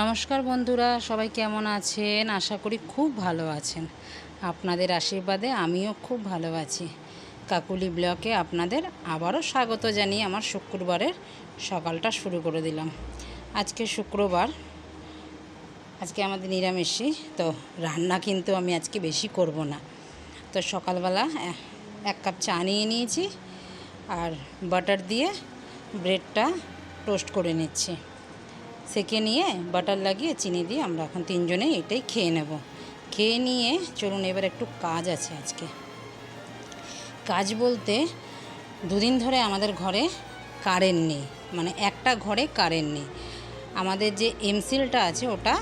নমস্কার বন্ধুরা, সবাই কেমন আছেন? আশা করি খুব ভালো আছেন। আপনাদের আশীর্বাদে আমিও খুব ভালো আছি। কাকুলি ব্লকে আপনাদের আবারও স্বাগত জানিয়ে আমার শুক্রবারের সকালটা শুরু করে দিলাম। আজকে শুক্রবার, আজকে আমাদের নিরামিষই, তো রান্না কিন্তু আমি আজকে বেশি করব না। তো সকালবেলা এক কাপ চা নিয়ে নিয়েছি আর বাটার দিয়ে ব্রেডটা টোস্ট করে নিচ্ছি। সেকে নিয়ে বাটার লাগিয়ে চিনি দিয়ে আমরা এখন তিনজনে এটাই খেয়ে নেব। খেয়ে নিয়ে চলুন এবার একটু কাজ আছে আজকে। কাজ বলতে দুদিন ধরে আমাদের ঘরে কারেন্ট নেই মানে একটা ঘরে কারেন্ট নেই। আমাদের যে এমসিলটা আছে ওটা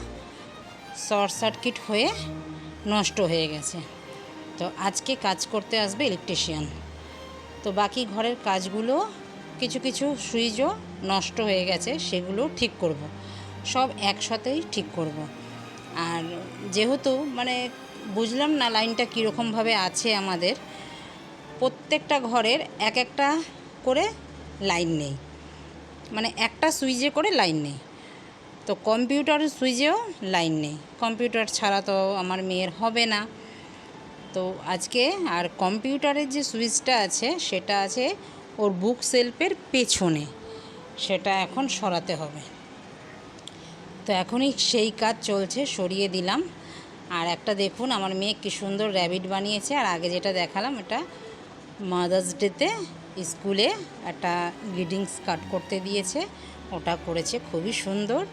শর্ট সার্কিট হয়ে নষ্ট হয়ে গেছে। তো আজকে কাজ করতে আসবে ইলেকট্রিশিয়ান। তো বাকি ঘরের কাজগুলো কিছু কিছু সুইচও নষ্ট হয়ে গেছে, সেগুলো ঠিক করব। সব একসাথেই ঠিক করব। আর যেহেতু মানে বুঝলাম না লাইনটা কীরকমভাবে আছে আমাদের, প্রত্যেকটা ঘরের এক একটা করে লাইন নেই মানে একটা সুইচে করে লাইন নেই তো কম্পিউটারের সুইচেও লাইন নেই কম্পিউটার ছাড়া তো আমার মেয়ের হবে না তো আজকে আর কম্পিউটারের যে সুইচটা আছে, সেটা আছে ওর বুক সেলফের পেছনে। সেটা এখন সরাতে হবে। তো এখনই সেই কাজ চলছে, সরিয়ে দিলাম। আর একটা দেখুন, আমার মেয়ে কী সুন্দর র্যাবিট বানিয়েছে। আর আগে যেটা দেখালাম, এটা মাদার্স ডেতে স্কুলে একটা গ্রিডিংস কাট করতে দিয়েছে। ওটা করেছে, খুবই সুন্দর।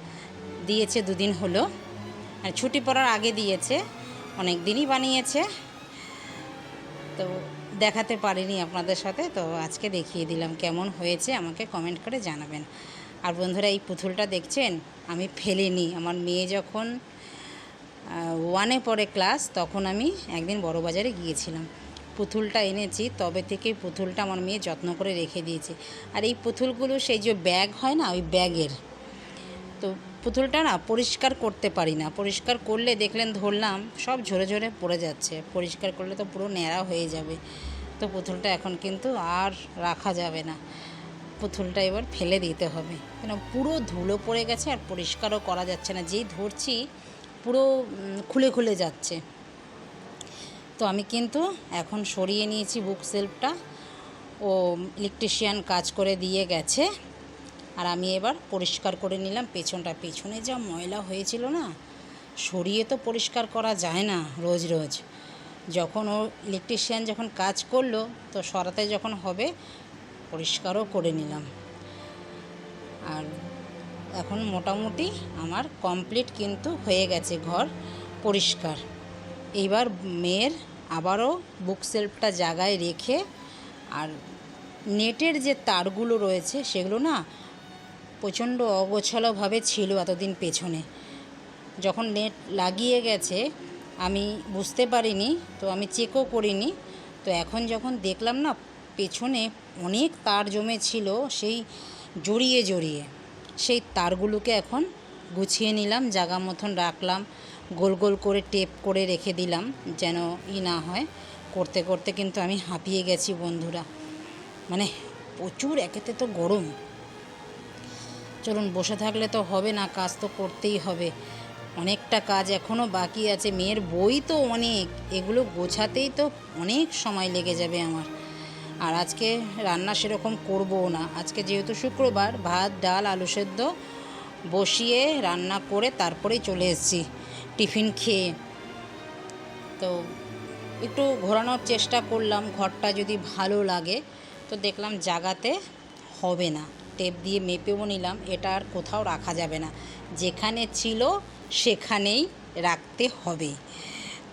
দিয়েছে দুদিন হলো। ছুটি পড়ার আগে দিয়েছে। অনেক দিনই বানিয়েছে। তো দেখাতে পারিনি আপনাদের সাথে, তো আজকে দেখিয়ে দিলাম কেমন হয়েছে, আমাকে কমেন্ট করে জানাবেন। আর বন্ধুরা, এই পুতুলটা দেখছেন? আমি ফেলিনি। আমার মেয়ে যখন ওয়ানে পড়ে ক্লাস তখন আমি একদিন বড় বাজারে গিয়েছিলাম। পুতুলটা এনেছি, তবে থেকে পুতুলটা আমার মেয়ে যত্ন করে রেখে দিয়েছে। আর এই পুতুলগুলো সেই যে ব্যাগ হয় না, ওই ব্যাগের তো পুতুলটা না পরিষ্কার করতে পারি না। পরিষ্কার করলে দেখলেন ধরলাম সব ঝরে ঝরে পড়ে যাচ্ছে। পরিষ্কার করলে তো পুরো ন্যাড়া হয়ে যাবে। তো পুতুলটা এখন কিন্তু আর রাখা যাবে না। পুতুলটা এবার ফেলে দিতে হবে। কেন পুরো ধুলো পড়ে গেছে আর পরিষ্কারও করা যাচ্ছে না। যেই ধরছি পুরো খুলে খুলে যাচ্ছে। তো আমি কিন্তু এখন সরিয়ে নিয়েছি বুক সেলফটা। ও ইলেকট্রিশিয়ান কাজ করে দিয়ে গেছে। আর আমি এবার পরিষ্কার করে নিলাম। পেছনটা পেছনে যা ময়লা হয়েছিল না, সরিয়ে তো পরিষ্কার করা যায় না রোজ রোজ। যখন ও ইলেকট্রিশিয়ান যখন কাজ করল, তো সরাতে যখন হবে, পরিষ্কারও করে নিলাম। আর এখন মোটামুটি আমার কমপ্লিট কিন্তু হয়ে গেছে ঘর পরিষ্কার। এইবার মেয়ের আবারও বুক সেলফটা জায়গায় রেখে, আর নেটের যে তারগুলো রয়েছে, সেগুলো না প্রচণ্ড অগোছালোভাবে ছিল এতদিন পেছনে। যখন নেট লাগিয়ে গেছে, আমি বুঝতে পারিনি, তো আমি চেকও করিনি। তো এখন যখন দেখলাম না, পেছনে অনেক তার জমে ছিল সেই জড়িয়ে জড়িয়ে। সেই তারগুলোকে এখন গুছিয়ে নিলাম, জাগা মতন রাখলাম, গোল গোল করে টেপ করে রেখে দিলাম, যেন ই না হয়। করতে করতে কিন্তু আমি হাঁপিয়ে গেছি বন্ধুরা। মানে প্রচুর, একেতে তো গরম। চলুন বসে থাকলে তো হবে না, কাজ তো করতেই হবে। অনেকটা কাজ এখনও বাকি আছে, মেয়ের বই তো অনেক, এগুলো গোছাতেই তো অনেক সময় লেগে যাবে আমার। আর আজকে রান্না সেরকম করব না, আজকে যেহেতু শুক্রবার, ভাত, ডাল, আলু সেদ্ধ বসিয়ে রান্না করে তারপরেই চলে এসেছি টিফিন খেয়ে। তো একটু ঘোরানোর চেষ্টা করলাম, ঘরটা যদি ভালো লাগে, তো দেখলাম জাগাতে হবে না। টেপ দিয়ে মেপেও নিলাম, এটা আর কোথাও রাখা যাবে না। যেখানে ছিল সেখানেই রাখতে হবে।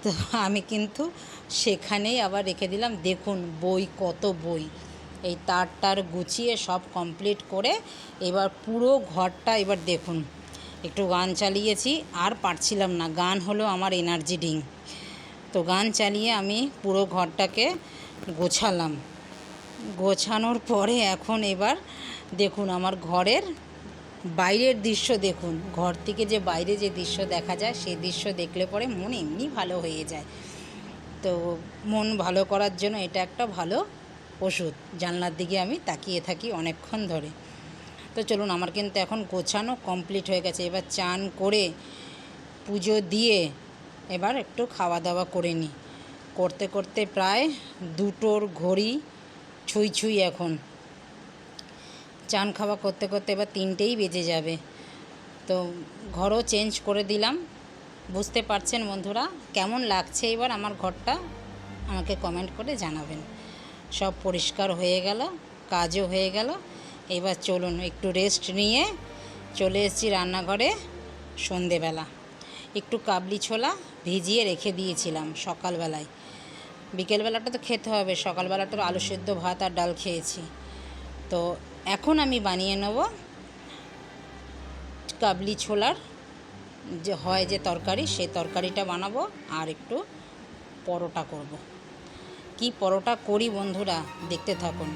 তো আমি কিন্তু সেখানেই আবার রেখে দিলাম। দেখুন, বই, কত বই। এই তার টার গুছিয়ে সব কমপ্লিট করে এবার পুরো ঘরটা এবার দেখুন, একটু গান চালিয়েছি, আর পারছিলাম না। গান হলো আমার এনার্জি ড্রিঙ্ক তো গান চালিয়ে আমি পুরো ঘরটাকে গোছালাম। গোছানোর পরে এখন এবার দেখুন আমার ঘরের বাইরের দৃশ্য দেখুন। ঘর থেকে যে বাইরে যে দৃশ্য দেখা যায়, সেই দৃশ্য দেখলে পরে মন এমনি ভালো হয়ে যায়। তো মন ভালো করার জন্য এটা একটা ভালো ওষুধ। জানলার দিকে আমি তাকিয়ে থাকি অনেকক্ষণ ধরে। তো চলুন, আমার কিন্তু এখন গোছানো কমপ্লিট হয়ে গেছে। এবার চান করে পুজো দিয়ে এবার একটু খাওয়া দাওয়া করে নিই। করতে করতে প্রায় দুটোর ঘড়ি ছুঁই ছুঁই এখন। চান খাওয়া করতে করতে এবার তিনটেই বেজে যাবে। তো ঘরও চেঞ্জ করে দিলাম। বুঝতে পারছেন বন্ধুরা, কেমন লাগছে এবার আমার ঘরটা? আমাকে কমেন্ট করে জানাবেন। সব পরিষ্কার হয়ে গেল, কাজও হয়ে গেল। এবার চলুন একটু রেস্ট নিয়ে চলে এসেছি রান্নাঘরে সন্ধেবেলা। একটু কাবলি ছোলা ভিজিয়ে রেখে দিয়েছিলাম সকালবেলায়। বিকেলবেলাটা তো খেতে হবে, সকালবেলাটা আলু সেদ্ধ ভাত আর ডাল খেয়েছি। তো এখন আমি বানিয়ে নেব কাবলি ছোলার, যে হয় যে তরকারি, সেই তরকারিটা বানাবো আর একটু পরোটা করব। কি পরোটা করি বন্ধুরা, দেখতে থাকুন।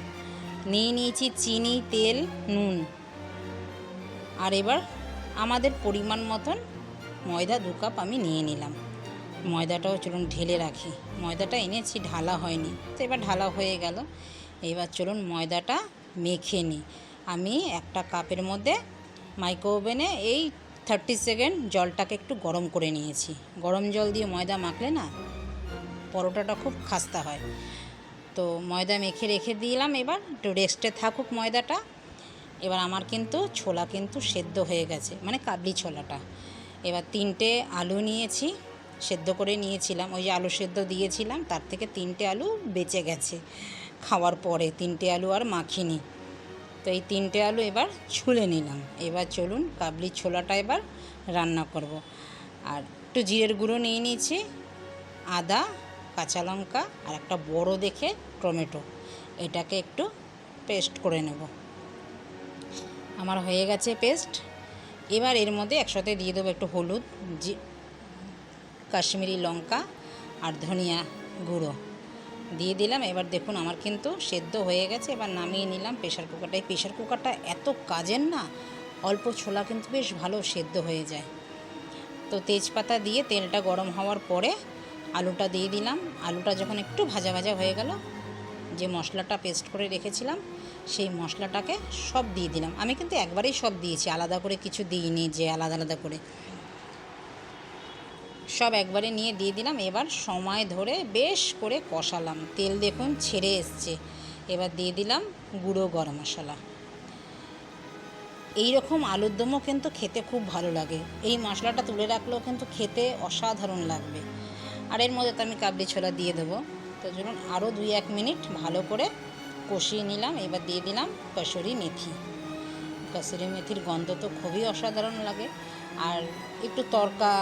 নিয়ে নিয়েছি চিনি, তেল, নুন। আর এবার আমাদের পরিমাণ মতন ময়দা দু কাপ আমি নিয়ে নিলাম। ময়দাটাও চলুন ঢেলে রাখি। ময়দাটা এনেছি, ঢালা হয়নি। তো এবার ঢালা হয়ে গেল। এবার চলুন ময়দাটা মেখে নিই। আমি একটা কাপের মধ্যে মাইক্রো ওভেনে এই থার্টি সেকেন্ড জলটাকে একটু গরম করে নিয়েছি। গরম জল দিয়ে ময়দা মাখলে না পরোটাটা খুব খাস্তা হয়। তো ময়দা মেখে রেখে দিলাম এবার। একটু রেস্টে থাকুক ময়দাটা। এবার আমার কিন্তু ছোলা কিন্তু সেদ্ধ হয়ে গেছে মানে কাবলি ছোলাটা। এবার তিনটে আলু নিয়েছি। সেদ্ধ করে নিয়েছিলাম, ওই যে আলু সেদ্ধ দিয়েছিলাম, তার থেকে তিনটে আলু বেঁচে গেছে খাওয়ার পরে, তিনটে আলু আর মাখিনি। তো এই তিনটে আলু এবার ছুলে নিলাম। এবার চলুন কাবলি ছোলাটা এবার রান্না করব। আর একটু জিরের গুঁড়ো নিয়ে নিয়েছি, আদা, কাঁচা লঙ্কা আর একটা বড় দেখে টমেটো। এটাকে একটু পেস্ট করে নেব। আমার হয়ে গেছে পেস্ট। এবার এর মধ্যে একসাথে দিয়ে দেবো একটু হলুদ কাশ্মীরি লঙ্কা আর ধনিয়া গুঁড়ো। দিয়ে দিলাম। এবার দেখুন, আমার কিন্তু সেদ্ধ হয়ে গেছে। এবার নামিয়ে নিলাম প্রেশার কুকারটা এই প্রেশার কুকারটা এত কাজের না, অল্প ছোলা কিন্তু বেশ ভালো সেদ্ধ হয়ে যায়। তো তেজপাতা দিয়ে তেলটা গরম হওয়ার পরে আলুটা দিয়ে দিলাম। আলুটা যখন একটু ভাজা ভাজা হয়ে গেল, যে মশলাটা পেস্ট করে রেখেছিলাম, সেই মশলাটাকে সব দিয়ে দিলাম। আমি কিন্তু একবারেই সব দিয়েছি। আলাদা করে কিছু দিইনি যে আলাদা আলাদা করে। সব একবারে নিয়ে দিয়ে দিলাম। এবার সময় ধরে বেশ করে কষালাম। তেল দেখুন ছেড়ে এসছে। এবার দিয়ে দিলাম গুঁড়ো গরম মশলা। এই রকম আলুর দমও কিন্তু খেতে খুব ভালো লাগে। এই মশলাটা তুলে রাখলেও কিন্তু খেতে অসাধারণ লাগবে। আর এর মধ্যে তো আমি কাবলি ছোলা দিয়ে দেবো। তো চলুন আরও দুই এক মিনিট ভালো করে কষিয়ে নিলাম। এবার দিয়ে দিলাম কসুরি মেথি। কসুরি মেথির গন্ধ তো খুবই অসাধারণ লাগে। আর একটু তরকা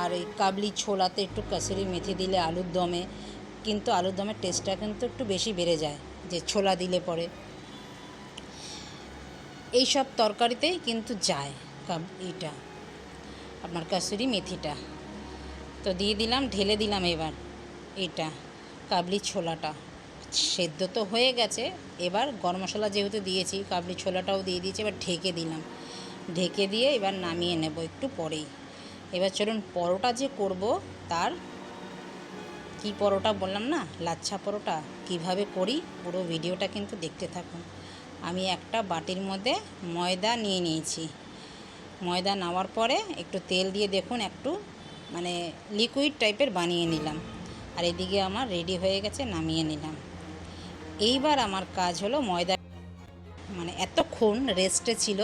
আর এই কাবলি ছোলাতে একটু কাসুরি মেথি দিলে আলুর দমে, কিন্তু আলুর দমের টেস্টটা কিন্তু একটু বেশি বেড়ে যায়, যে ছোলা দিলে পরে। এই সব তরকারিতেই কিন্তু যায় কাব, এইটা আপনার কাসুরি মেথিটা। তো দিয়ে দিলাম, ঢেলে দিলাম এবার এটা কাবলি ছোলাটা। সেদ্ধ তো হয়ে গেছে, এবার গরম মশলা যেহেতু দিয়েছি, কাবলি ছোলাটাও দিয়ে দিয়েছি, এবার ঢেকে দিলাম। ঢেকে দিয়ে এবার নামিয়ে নেব একটু পরেই। এবার চলুন পরোটা যে করব, তার কি পরোটা বললাম না? লাচ্ছা পরোটা কীভাবে করি পুরো ভিডিওটা কিন্তু দেখতে থাকুন। আমি একটা বাটির মধ্যে ময়দা নিয়ে নিয়েছি। ময়দা নেওয়ার পরে একটু তেল দিয়ে দেখুন, একটু মানে লিকুইড টাইপের বানিয়ে নিলাম। আর এদিকে আমার রেডি হয়ে গেছে, নামিয়ে নিলাম। এইবার আমার কাজ হলো ময়দা মানে এতক্ষণ রেস্টে ছিল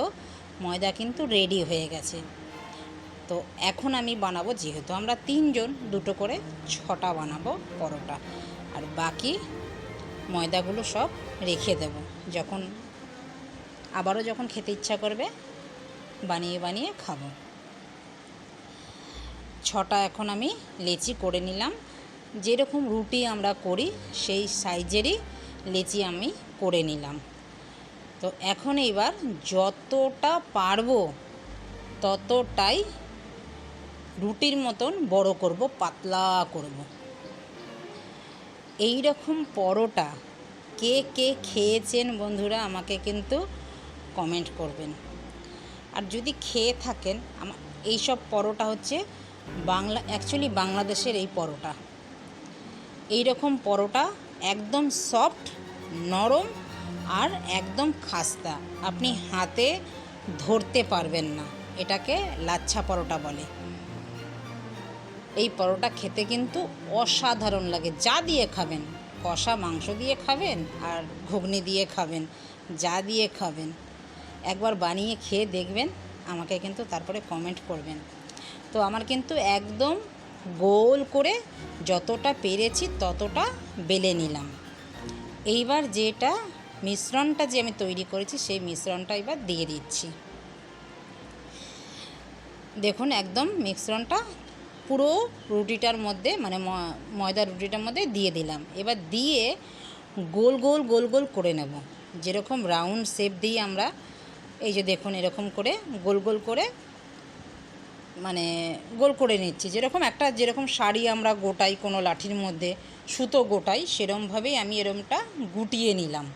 ময়দা কিন্তু রেডি হয়ে গেছে। তো এখন আমি বানাবো যেহেতু আমরা তিনজন, দুটো করে ছটা বানাবো পরোটা। আর বাকি ময়দাগুলো সব রেখে দেব। যখন, আবারও যখন খেতে ইচ্ছা করবে, বানিয়ে বানিয়ে খাব। ছটা এখন আমি লেচি করে নিলাম। যেরকম রুটি আমরা করি, সেই সাইজেরই লেচি আমি করে নিলাম। তো এখন এবার যতটা পারব ততটাই রুটির মতন বড় করব, পাতলা করব। এই রকম পরোটা কে কে খেয়েছেন বন্ধুরা আমাকে কিন্তু কমেন্ট করবেন। আর যদি খেয়ে থাকেন আমার এইসব পরোটা হচ্ছে বাংলা অ্যাকচুয়ালি বাংলাদেশের এই পরোটা। এই রকম পরোটা একদম সফট নরম আর একদম খাস্তা। আপনি হাতে ধরতে পারবেন না। এটাকে লাচ্ছা পরোটা বলে। এই পরোটা খেতে কিন্তু অসাধারণ লাগে। যা দিয়ে খাবেন, কষা মাংস দিয়ে খাবেন আর ঘুগনি দিয়ে খাবেন, যা দিয়ে খাবেন। একবার বানিয়ে খেয়ে দেখবেন, আমাকে কিন্তু তারপরে কমেন্ট করবেন। তো আমার কিন্তু একদম গোল করে যতটা পেরেছি ততটা বেলে নিলাম। এইবার যেটা মিশ্রণটা যে আমি তৈরি করেছি, সেই মিশ্রণটা এবার দিয়ে দিচ্ছি। দেখুন, একদম মিশ্রণটা পুরো রুটিটার মধ্যে মানে ময়দা রুটিটার মধ্যে দিয়ে দিলাম। এবার দিয়ে গোল গোল গোল গোল করে নেব। যেরকম রাউন্ড শেপ দিই আমরা, এই যে দেখুন, এরকম করে গোল গোল করে মানে গোল করে নিচ্ছি। যেরকম একটা, যেরকম শাড়ি আমরা গোটাই কোনো লাঠির মধ্যে, সুতো গোটাই, সেরমভাবেই আমি এরমটা গুটিয়ে নিলাম।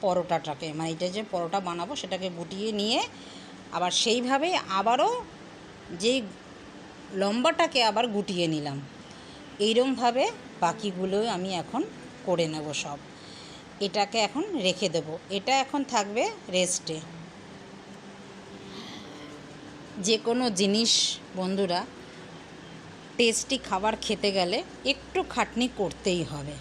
পরোটাটাকে মানে এটা যে পরোটা বানাবো সেটাকে গুটিয়ে নিয়ে আবার সেইভাবে আবারও যেই লম্বাটাকে আবার গুটিয়ে নিলাম। এইরমভাবে বাকিগুলো আমি এখন করে নেব সব। এটাকে এখন রেখে দেব। এটা এখন থাকবে রেস্টে। যে কোনো জিনিস বন্ধুরা, টেস্টি খাবার খেতে গেলে একটু খাটনি করতেই হবে।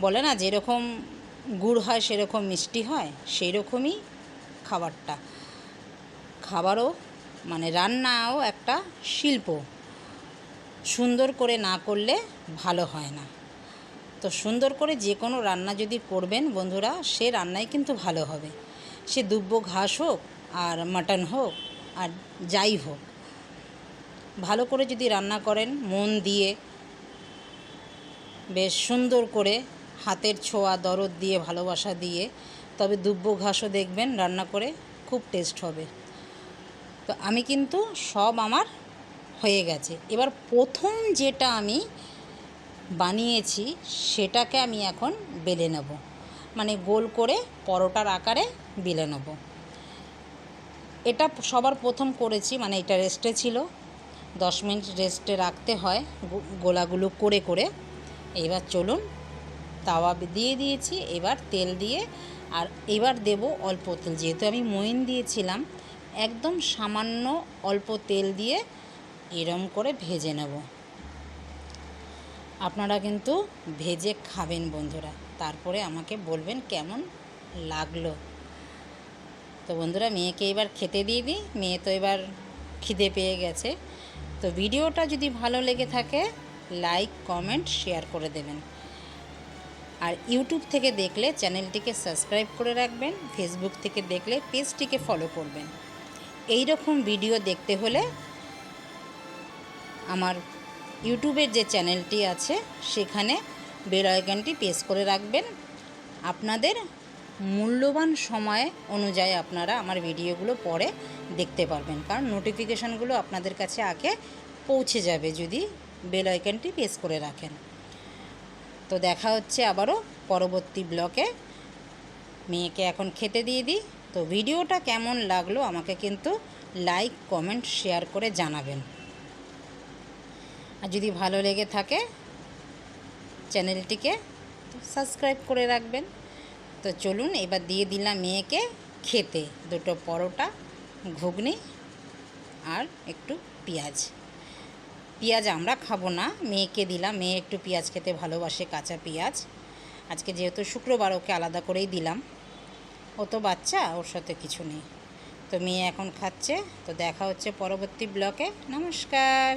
বলে না, যেরকম গুড় হয়, সেরকম মিষ্টি হয় সেই রকমই খাবারটা। খাবারও মানে রান্নাও একটা শিল্প। সুন্দর করে না করলে ভালো হয় না। তো সুন্দর করে যে কোনো রান্না যদি করবেন বন্ধুরা, সে রান্নাই কিন্তু ভালো হবে। সে দুব্বো ঘাস হোক, আর মাটন হোক, আর যাই হোক, ভালো করে যদি রান্না করেন, মন দিয়ে, বেশ সুন্দর করে হাতের ছোঁয়া, দরদ দিয়ে, ভালোবাসা দিয়ে। তবে দুব্বো ঘাসও দেখবেন, রান্না করে খুব টেস্ট হবে। তো আমি কিন্তু সব আমার হয়ে গেছে। এবার প্রথম যেটা আমি বানিয়েছি, সেটাকে আমি এখন বেলে নেব। মানে গোল করে পরোটার আকারে বেলে নেব। এটা সবার প্রথম করেছি মানে এটা রেস্টে ছিল। দশ মিনিট রেস্টে রাখতে হয় গোলাগুলো করে করে। এবার চলুন তাওয়া দিয়ে দিয়েছি, এবার তেল দিয়ে, আর এবার দেব অল্প তেল। যেহেতু আমি মইন দিয়েছিলাম, একদম সামান্য অল্প তেল দিয়ে এরম করে ভেজে নেব। আপনারা কিন্তু ভেজে খাবেন বন্ধুরা। তারপরে আমাকে বলবেন কেমন লাগল। তো বন্ধুরা, মেয়েকে এবার খেতে দিয়ে দিই। মেয়ে তো এবার খিদে পেয়ে গেছে। তো ভিডিওটা যদি ভালো লেগে থাকে, লাইক, কমেন্ট, শেয়ার করে দেবেন। আর ইউটিউব থেকে দেখলে চ্যানেলটিকে সাবস্ক্রাইব করে রাখবেন, ফেসবুক থেকে দেখলে পেজটিকে ফলো করবেন। এই রকম ভিডিও দেখতে হলে আমার ইউটিউবের যে চ্যানেলটি আছে, সেখানে বেল আইকনটি প্রেস করে রাখবেন। আপনাদের মূল্যবান সময় অনুযায়ী আপনারা আমার ভিডিওগুলো পরে দেখতে পারবেন, কারণ নোটিফিকেশানগুলো আপনাদের কাছে আগে পৌঁছে যাবে যদি বেল আইকনটি প্রেস করে রাখেন। তো দেখা হচ্ছে আবারও পরবর্তী ব্লকে। মেয়েকে এখন খেতে দিয়ে দিই। তো ভিডিওটা কেমন লাগল আমাকে কিন্তু লাইক, কমেন্ট, শেয়ার করে জানাবেন। আর যদি ভালো লেগে থাকে চ্যানেলটিকে সাবস্ক্রাইব করে রাখবেন। তো চলুন এবার দিয়ে দিলাম মেয়েকে খেতে। দুটো পরোটা, ঘুগনি আর একটু পেঁয়াজ। পেঁয়াজ আমরা খাব না। মেয়েকে দিলাম, মেয়ে একটু পেঁয়াজ খেতে ভালোবাসে, কাঁচা পেঁয়াজ। আজকে যেহেতু শুক্রবার ওকে আলাদা করেই দিলাম। ও তো বাচ্চা, ওর সাথে কিছু নেই। তো মেয়ে এখন খাচ্ছে। তো দেখা হচ্ছে পরবর্তী ব্লকে। নমস্কার।